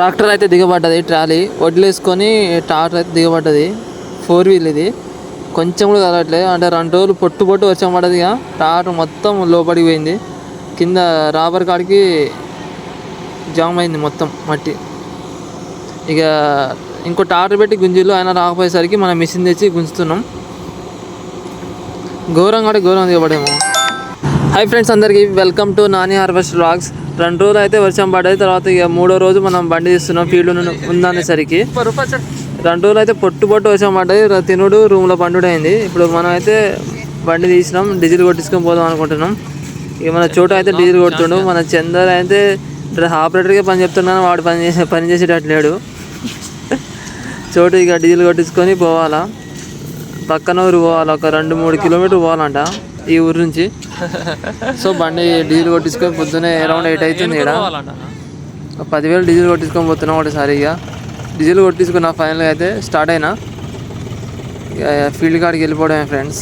Tractor అయితే దిగబడ్డది trolley. వడ్లేసుకొని tractor అయితే దిగబడ్డది. Four wheel ఇది. కొంచెం కూడా కదలట్లేదు అంటే రెండు రోజులు పొట్టు పొట్టు వర్షం పడ్డది ఇక. ట్రాక్టర్ మొత్తం లోపలికి పోయింది. కింద రాబర్ కాడికి జామ్ అయింది మొత్తం మట్టి. ఇక ఇంకో టాటర్ పెట్టి గుంజిలో ఆయన రాకపోయేసరికి మనం మిషన్ తెచ్చి గుంజుతున్నాం. ఘోరం కూడా ఘోరం దిగబడేమో హాయ్ ఫ్రెండ్స్ అందరికీ welcome to Nani harvest rocks రెండు రోజులు అయితే వర్షం పడేది తర్వాత ఇక మూడో రోజు మనం బండి తీస్తున్నాం ఫీల్డ్ ఉందనేసరికి. రెండు రోజులు అయితే పొట్టు పొట్టు వర్షం పడ్డది తినుడు రూమ్లో పండుడు అయింది. ఇప్పుడు మనం అయితే బండి తీసినాం డీజిల్ కొట్టించుకొని పోదాం అనుకుంటున్నాం. ఇక మన చోట అయితే డీజిల్ కొడుతుండు మన చందర్ అయితే ఆపరేటర్గా పని చెప్తున్నాను వాడు పని చేసే పని చేసేటట్టు లేడు. చోటు ఇక డీజిల్ కొట్టించుకొని పోవాలా. పక్కన ఊరు పోవాలి ఒక రెండు మూడు కిలోమీటర్ పోవాలంట. ఈ ఊరు నుంచి. సో బండి డీజిల్ కొట్టించుకొని పొద్దున్నే అరౌండ్ ఎయిట్ అవుతుంది ఇక్కడ పదివేలు డీజిల్ కొట్టించుకొని పోతున్నాం ఒకటిసారి ఇక. డీజిల్ కొట్టించుకున్న ఫైనల్గా అయితే స్టార్ట్ అయినా. ఇక ఫీల్డ్ కాడికి వెళ్ళిపోవడమే ఫ్రెండ్స్.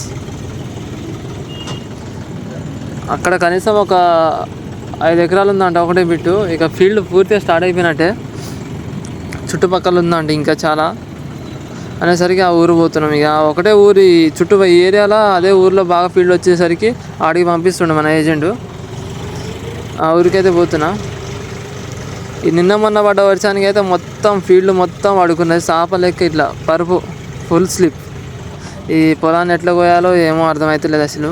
అక్కడ కనీసం ఒక ఐదు ఎకరాలు ఉందంట ఒకటే బిట్టు. ఇక ఫీల్డ్ పూర్తిగా స్టార్ట్ అయిపోయినట్టే. చుట్టుపక్కల ఉందండి ఇంకా చాలా. అనేసరికి ఆ ఊరు పోతున్నాం. ఇక ఒకటే ఊరి చుట్టూ ఈ ఏరియాలో అదే ఊర్లో బాగా ఫీల్డ్ వచ్చేసరికి ఆడికి పంపిస్తుండే మన ఏజెంట్ ఆ ఊరికైతే పోతున్నా. ఈ నిన్న మొన్న పడ్డ వర్షానికి అయితే మొత్తం ఫీల్డ్ మొత్తం పడుకున్నది. చాప లెక్క ఇట్లా పరుపు ఫుల్ స్లిప్ ఈ పొలాన్ని ఎట్లా పోయాలో ఏమో అర్థమవుతలేదు అసలు.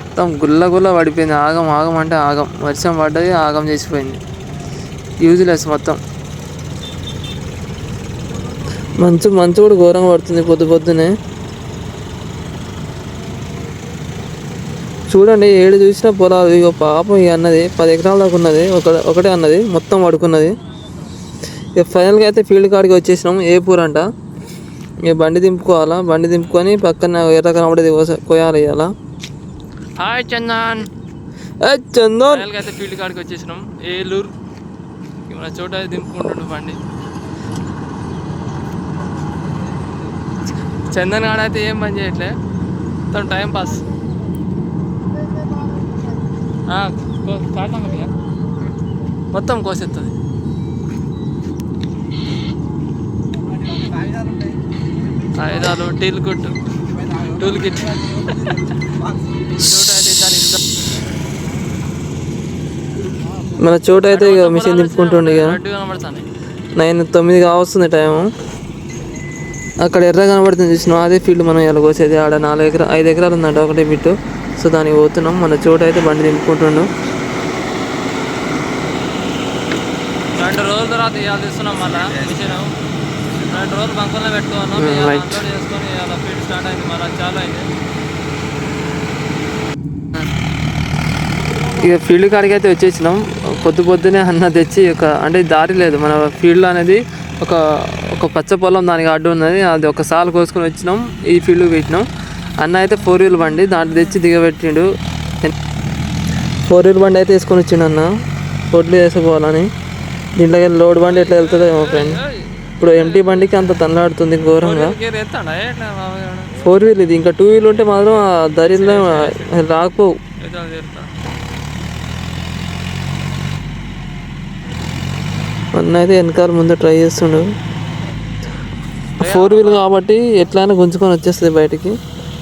మొత్తం గుల్ల గుల్ల పడిపోయింది. ఆగం ఆగం అంటే ఆగం. వర్షం పడ్డది ఆగం చేసిపోయింది. యూజ్లెస్ మొత్తం. మంచు మంచు కూడా ఘోరంగా పడుతుంది పొద్దు పొద్దునే. చూడండి ఏడు చూసిన పొలాలు. ఇక పాపం ఇక అన్నది పది ఎకరాల దాకా ఉన్నది. ఒక ఒకటే అన్నది మొత్తం పడుకున్నది. ఇక ఫైనల్గా అయితే ఫీల్డ్ కాడికి వచ్చేసినాం ఏ పూర్ అంట. ఇక బండి దింపుకోవాలా? బండి దింపుకొని పక్కన ఎర్ర కనబడేది కోయాలి ఇవాళ. హాయ్ చందన్. చందన్! అయితే ఫీల్డ్ కాడికి వచ్చేసినాం ఏలూరు. మన చోట దింపుకుంటుండు బండి. చందన్ గాడు అయితే ఏం పని చేయట్లే. తను టైం పాస్. మొత్తం కోసేస్తుంది ఆయుధాలు టీల్ కొట్టు. Tool kit. మన చోట అయితే ఇక మిషన్ దింపుకుంటుండే ఇక. నైన్ తొమ్మిది కావస్తుంది టైము. అక్కడ ఎర్ర కనబడుతుంది చూసినాం అదే ఫీల్డ్ మనం ఇలా కోసేది. ఆడ నాలుగు ఎకరా ఐదు ఎకరాలు ఉందంట ఒకటే బిట్టు సో దానికి పోతున్నాం. మన చోట అయితే బండి దింపుకుంటుండు రెండు రోజుల తర్వాత ఇవాళ తీస్తున్నాం మళ్ళీ మిషన్. రెండు రోజులు బంకుల్లో పెట్టుకున్నాం. Hmm, ఇవాళ right. అన్లోడ్ చేసుకొని ఇవాళ ఫీల్డ్ స్టార్ట్ అయింది. మళ్ళీ చాలా అయింది. ఇక ఫీల్డ్ కాడికి అయితే వచ్చేసినాం. పొద్దు పొద్దునే అన్న తెచ్చి ఒక అంటే దారి లేదు. మన ఫీల్డ్ అనేది ఒక ఒక పచ్చ పొలం దానికి అడ్డు ఉన్నది. అది ఒక సాలు కోసుకొని వచ్చినాం. ఈ ఫీల్డ్కి పెట్టినాం. అన్న అయితే ఫోర్ వీల్ బండి దాంట్లో తెచ్చి దిగబెట్టిండు. ఫోర్ వీల్ బండి అయితే వేసుకొని వచ్చిండు అన్న. రోడ్లు వేసుకోవాలని. దీంట్లోకి లోడ్ బండి ఎట్లా వెళ్తుందో ఏమో ఫ్రెండ్. ఇప్పుడు ఎంటీ బండికి అంత తనలాడుతుంది ఘోరంగా. ఫోర్ వీల్ ఇది. ఇంకా టూ వీల్ ఉంటే మాత్రం ఆ దరిలో రాకపోవు. అన్న అయితే వెనకాల ముందు ట్రై చేస్తుండు. ఫోర్ వీల్ కాబట్టి ఎట్లయినా గుంజుకొని వచ్చేస్తుంది బయటికి.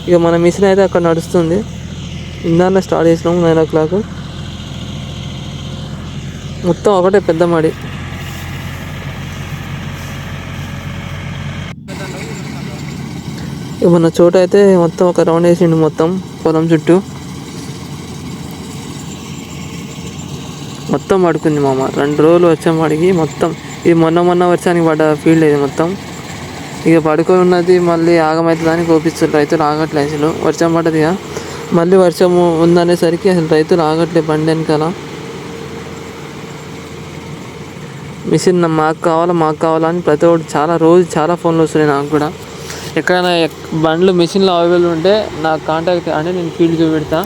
ఇక మన మిషన్ అయితే అక్కడ నడుస్తుంది. ఇందాక స్టార్ట్ చేసినాము నైన్ ఓ క్లాక్ మొత్తం ఒకటే పెద్ద మడి. ఇక మన చోట అయితే మొత్తం ఒక రౌండ్ వేసిండు మొత్తం పొలం చుట్టూ. మొత్తం పడుకుంది మామ. రెండు రోజులు వచ్చాం అడిగి మొత్తం. ఇది మొన్న మొన్న వర్షానికి పడ్డ ఫీల్డ్ ఇది మొత్తం. ఇక పడుకొని ఉన్నది మళ్ళీ ఆగమవుతుందని కోపిస్తారు రైతులు ఆగట్లే అసలు. వర్షం పడ్డది ఇక. మళ్ళీ వర్షం ఉందనేసరికి అసలు రైతులు ఆగట్లే బండి వెనకాల. మిషన్ మాకు కావాలా మాకు కావాలా అని ప్రతి ఒక్కటి చాలా రోజు చాలా ఫోన్లు వస్తున్నాయి నాకు కూడా. ఎక్కడైనా బండ్లు మిషన్లో అవైలబుల్ ఉంటే నాకు కాంటాక్ట్ అంటే నేను ఫీల్డ్ చూపెడతా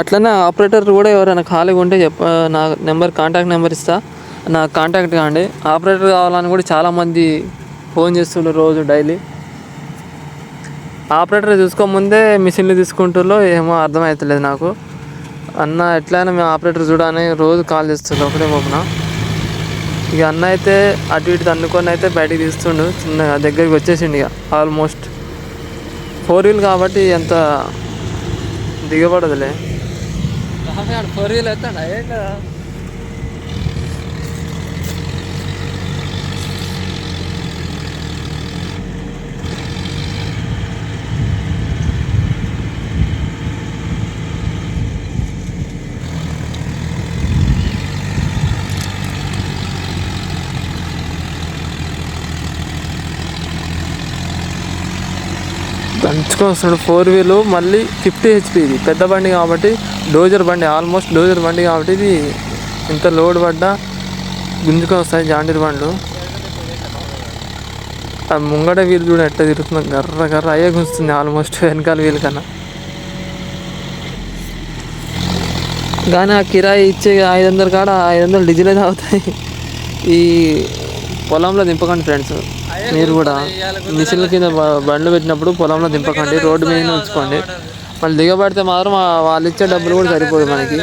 అట్లనే ఆపరేటర్ కూడా ఎవరైనా ఖాళీగా ఉంటే చెప్ప నా నెంబర్ కాంటాక్ట్ నెంబర్ ఇస్తా. నా కాంటాక్ట్ కాండి. ఆపరేటర్ కావాలని కూడా చాలామంది ఫోన్ చేస్తుండ్రు రోజు డైలీ. ఆపరేటర్ చూసుకోముందే మిషన్లు తీసుకుంటుల్లో ఏమో అర్థమవుతలేదు నాకు. అన్న ఎట్లయినా మేము ఆపరేటర్ చూడని రోజు కాల్ చేస్తుండ్రు ఒకటే పోపున ఇక అన్న అయితే అటు ఇటు తన్నుకొని అయితే బయటికి తీస్తుండు. చిన్నగా దగ్గరికి వచ్చేసిండు ఇక ఆల్మోస్ట్ ఫోర్ వీల్ కాబట్టి ఎంత దిగబడదులే. ఫోర్ వీల్ ఎత్తాడా ఏం తీసుకొని వస్తున్నాడు ఫోర్ వీలు మళ్ళీ ఫిఫ్టీ హెచ్పి ఇది. పెద్ద బండి కాబట్టి డోజర్ బండి ఆల్మోస్ట్ డోజర్ బండి కాబట్టి ఇది ఇంత లోడ్ పడ్డా గుంజుకొని వస్తాయి జాండీర్ బండ్లు. ఆ ముంగడ వీలు చూడ ఎట్లా తిరుగుతుంది గర్ర గర్ర అయ్యే గుంజుతుంది ఆల్మోస్ట్ వెనకాల వీలు కన్నా. కానీ ఆ కిరాయి ఇచ్చే ఐదు వందలు కాడ ఐదు వందలు డీజిల్ తాగుతాయి. అవుతాయి ఈ పొలంలో దింపకండి ఫ్రెండ్స్. మీరు కూడా మిషన్ల కింద బండ్లు పెట్టినప్పుడు పొలంలో దింపకండి. రోడ్డు మీద ఉంచుకోండి. మళ్ళీ దిగబడితే మాత్రం వాళ్ళు ఇచ్చే డబ్బులు కూడా సరిపోదు మనకి.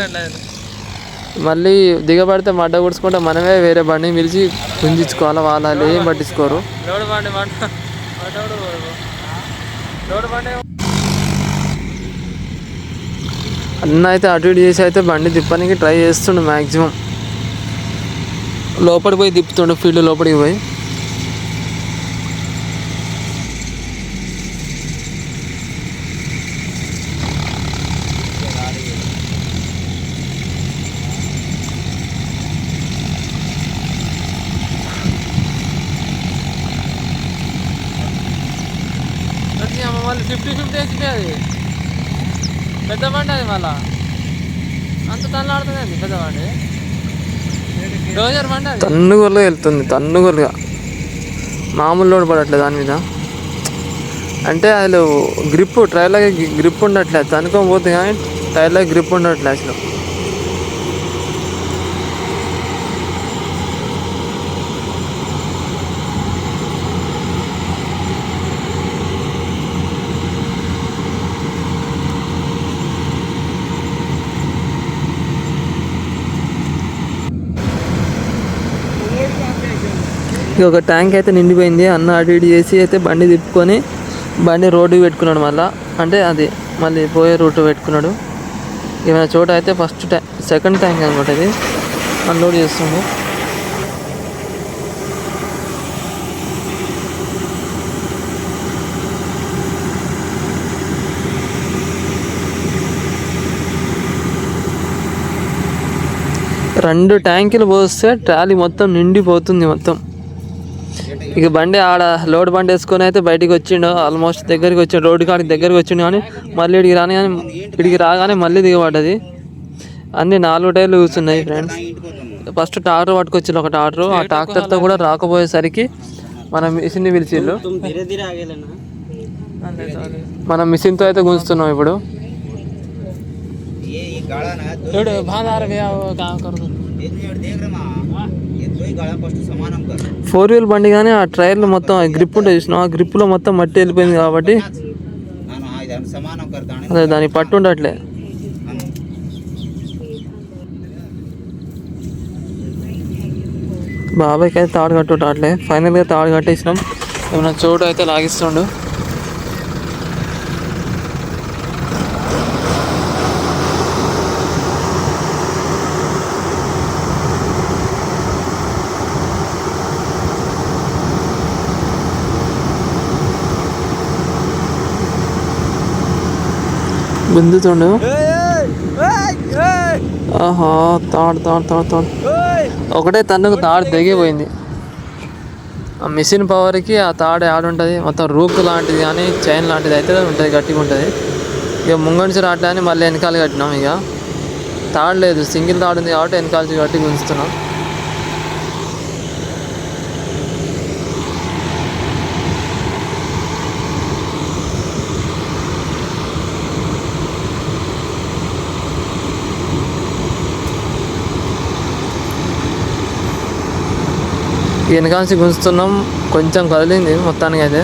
మళ్ళీ దిగబడితే మడ్డ కూర్చుకుంటే మనమే వేరే బండి పిలిచి గుంజించుకోవాలి వాళ్ళు ఏం పట్టించుకోరు. అన్న అయితే అటు ఇటు చేసి అయితే బండి తిప్పడానికి ట్రై చేస్తుండు మ్యాక్సిమం లోపలికి పోయి తిప్పుతుండు ఫీల్డ్ లోపలికి పోయి. అమ్మ మళ్ళీ ఫిఫ్టీ ఫిఫ్టీ హెచ్పి అది. పెద్ద బండి అది మళ్ళా. అంత తల్లాడుతుంది అది పెద్ద బండి? తన్నుగోలుగా వెళ్తుంది తన్నుగోలుగా మామూలు లోడ్ పడట్లేదు దాని మీద. అంటే అసలు గ్రిప్ ట్రైర్లకి గ్రిప్ ఉండట్లేదు తనుకొని పోతే కానీ టైర్లో గ్రిప్ ఉండట్లేదు అసలు. ఇక ఒక ట్యాంక్ అయితే నిండిపోయింది. అన్న అటు ఇటు చేసి అయితే బండి తిప్పుకొని బండి రోడ్డు పెట్టుకున్నాడు మళ్ళీ. అంటే అది మళ్ళీ పోయే రూట్ పెట్టుకున్నాడు. ఏమైనా చోట అయితే ఫస్ట్ ట్యా సెకండ్ ట్యాంక్ అనమాట ఇది. అన్లోడ్ చేస్తుంది రెండు ట్యాంకులు పోస్తే ట్రాలీ మొత్తం నిండిపోతుంది మొత్తం. ఇక బండి ఆడ లోడ్ బండి వేసుకొని అయితే బయటికి వచ్చిండు. ఆల్మోస్ట్ దగ్గరికి వచ్చిండు. రోడ్డు కాడికి దగ్గరికి వచ్చిండు కానీ మళ్ళీ ఇడికి రాని కానీ ఇడికి రాగానే మళ్ళీ దిగబడ్డది. అన్నీ నాలుగు టైర్లు కూర్చున్నాయి ఫ్రెండ్స్ ఫస్ట్ ట్రాక్టర్ పట్టుకొచ్చిండు ఒక ట్రాక్టర్ ఆ ట్రాక్టర్తో కూడా రాకపోయేసరికి మన మిషన్ని పిలిచిండు. మన మిషన్తో అయితే గుంజుతున్నాం ఇప్పుడు. ఫోర్ వీల్ బండి కానీ ఆ టైర్లు మొత్తం గ్రిప్ ఉంటే చూసినాం ఆ గ్రిప్లో మొత్తం మట్టి వెళ్ళిపోయింది కాబట్టి అదే దానికి పట్టు ఉండట్లే. బాబాయ్కి అయితే తాడు కట్టు అట్లే ఫైనల్గా తాడు కట్టేసినాం. ఏమైనా చోటు అయితే లాగిస్తుండు. గుంజుతుండు ఆహా తాడు తాడు తాడు తాడు. ఒకటే తన్నుకు తాడు తెగిపోయింది. ఆ మిషన్ పవర్కి ఆ తాడు ఆడుంటుంది. మొత్తం రూక్ లాంటిది కానీ చైన్ లాంటిది అయితే ఉంటుంది గట్టిగా ఉంటుంది. ఇక ముంగంచి రావట్లే అని మళ్ళీ వెనకాల కట్టినాం ఇక. తాడు లేదు సింగిల్ తాడు ఉంది కాబట్టి వెనకాల కట్టి గుంజుతున్నాం వెనకాల్సి గుంజుతున్నాం. కొంచెం కదిలింది మొత్తానికి అయితే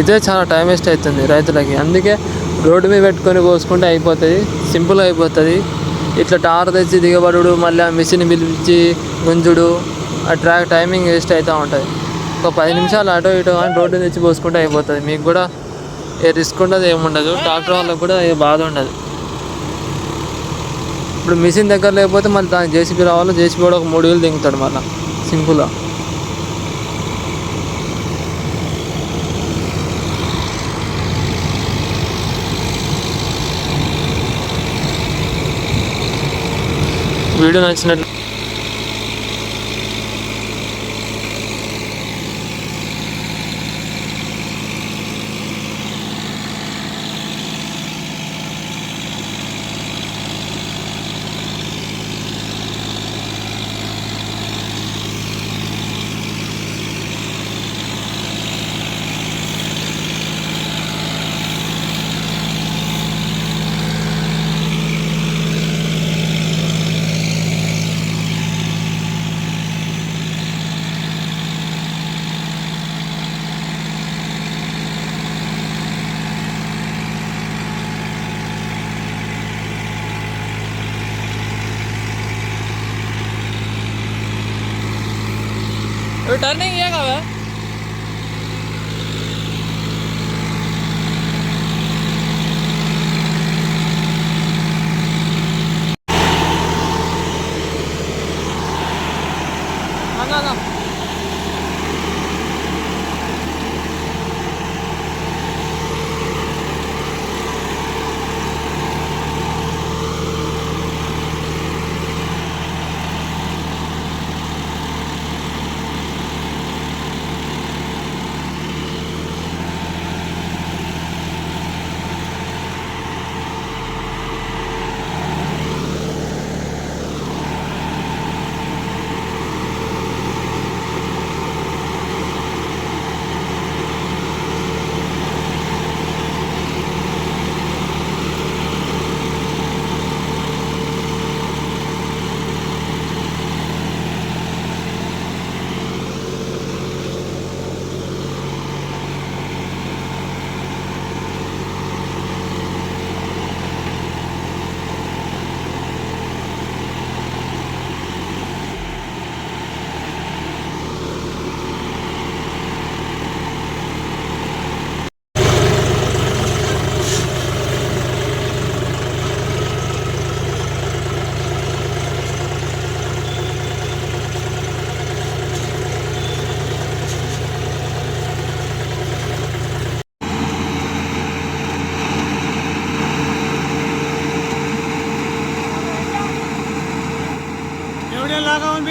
ఇదే చాలా టైం వేస్ట్ అవుతుంది రైతులకి. అందుకే రోడ్డు మీద పెట్టుకొని పోసుకుంటే అయిపోతుంది. సింపుల్గా అయిపోతుంది. ఇట్లా టార్ తెచ్చి దిగబడుడు మళ్ళీ ఆ మిషన్ పిలిపించి గుంజుడు ఆ ట్రాక్ టైమింగ్ వేస్ట్ అవుతూ ఉంటుంది. ఒక పది నిమిషాలు అటో ఇటో అని రోడ్డు తెచ్చి పోసుకుంటే అయిపోతుంది. మీకు కూడా ఏ రిస్క్ ఉండదు ఏముండదు. ట్రాక్టర్ వాళ్ళకి కూడా ఏ బాధ ఉండదు. ఇప్పుడు మిషన్ దగ్గర లేకపోతే మళ్ళీ దాని జేసీబీ రావాలి జేసీబీ కూడా ఒక మూడు వేలు దింగుతాడు మళ్ళీ. సింపుల్గా వీడియో నచ్చినట్లు टर्निंग ये कब है ना ना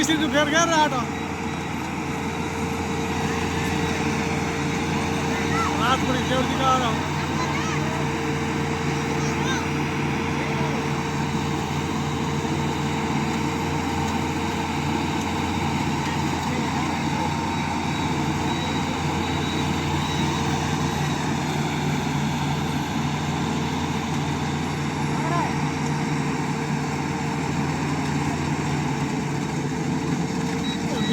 తీసింది పెరగారు రావడం రాత్రి చెవిటి కావడం रात पडी जेवढी का राव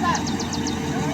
站。